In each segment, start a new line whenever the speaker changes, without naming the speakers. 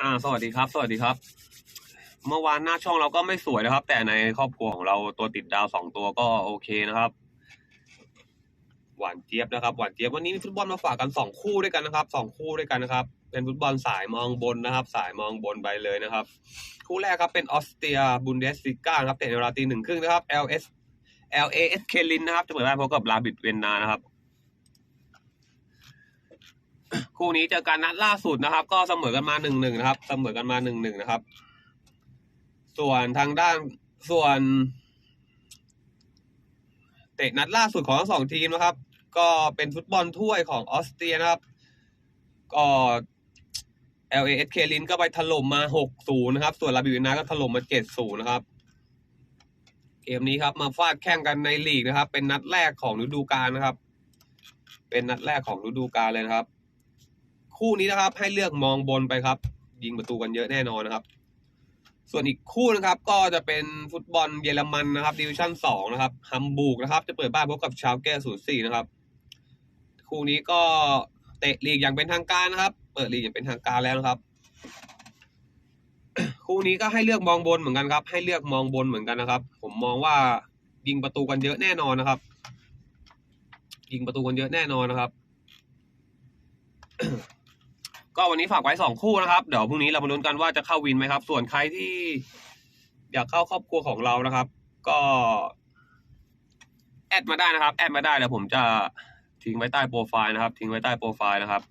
อ่า สวัสดีครับ สวัสดีครับ เมื่อวานหน้าช่องเราก็ไม่สวยนะครับ แต่ในครอบครัวของเราตัวติดดาวสองตัวก็โอเคนะครับ หวานเจี๊ยบนะครับ หวานเจี๊ยบวันนี้มีฟุตบอลมาฝากกันสองคู่ด้วยกันนะครับสองคู่ด้วยกันนะครับ เป็นฟุตบอลสายมองบนนะครับ สายมองบนไปเลยนะครับ คู่แรกครับเป็นออสเตรียบุนเดสลิก้าครับเตะในเวลาตีหนึ่งครึ่งนะครับ LS LAS เคลินนะครับจะเปิดบ้านพบกับลาบิดเวนนานะครับ คู่นี้เจอกันนัดล่าสุดนะครับ ก็เสมอกันมาหนึ่งหนึ่งนะครับ เสมอกันมาหนึ่งหนึ่งนะครับ ส่วนทางด้านส่วน เตะนัดล่าสุดของทั้งสองทีมนะครับ ก็เป็นฟุตบอลถ้วยของออสเตรียนะครับ ก็ LAS เคลินก็ไปถล่มมา6-0นะครับ ส่วนลาบิวินาก็ถล่มมา7-0นะครับเกมนี้ครับมาฟาดแข่งกันในลีกนะครับ เป็นนัดแรกของฤดูกาลนะครับ เป็นนัดแรกของฤดูกาลเลยนะครับ คู่นี้นะครับ ให้เลือกมองบนไปครับ ยิงประตูกันเยอะแน่นอนนะครับ ส่วนอีกคู่นะครับก็จะเป็นฟุตบอลเยอรมันนะครับดิวิชั่นสองนะครับฮัมบูร์กนะครับ จะเปิดบ้านพบกับชาวแก้ศูนย์สี่นะครับ คู่นี้ก็เตะลีกอย่างเป็นทางการนะครับ เปิดลีกอย่างเป็นทางการแล้วนะครับ คู่นี้ก็ให้เลือกมองบนเหมือนกันครับ ให้เลือกมองบนเหมือนกันนะครับ ผมมองว่ายิงประตูกันเยอะแน่นอนนะครับ ยิงประตูกันเยอะแน่นอนนะครับ ก็วันนี้ฝากไว้สองคู่นะครับ เดี๋ยวพรุ่งนี้เรามาลุ้นกันว่าจะเข้าวินไหมครับ ส่วนใครที่อยากเข้าครอบครัวของเรานะครับ ก็แอดมาได้นะครับ แอดมาได้เดี๋ยวผมจะทิ้งไว้ใต้โปรไฟล์นะครับ ทิ้งไว้ใต้โปรไฟล์นะครับ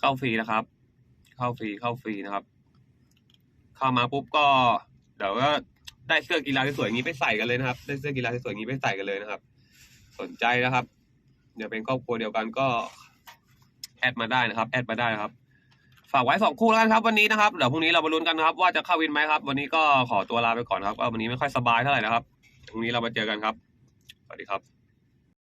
เข้าฟรีนะครับ เข้าฟรีเข้าฟรีนะครับ เข้ามาปุ๊บก็ เดี๋ยวก็ได้เสื้อกีฬาสวยๆอย่างนี้ไปใส่กันเลยนะครับ ได้เสื้อกีฬาสวยๆอย่างนี้ไปใส่กันเลยนะครับ สนใจนะครับเดี๋ยวเป็นครอบครัวเดียวกันก็แอดมาได้นะครับ แอดมาได้นะครับ ฝากไว้สองคู่แล้วกันครับวันนี้นะครับเดี๋ยวพรุ่งนี้เรามาลุ้นกันนะครับ ว่าจะเข้าวินไหมครับ วันนี้ก็ขอตัวลาไปก่อนครับว่าวันนี้ไม่ค่อยสบายเท่าไหร่นะครับพรุ่งนี้เรามาเจอกันครับสวัสดีครับ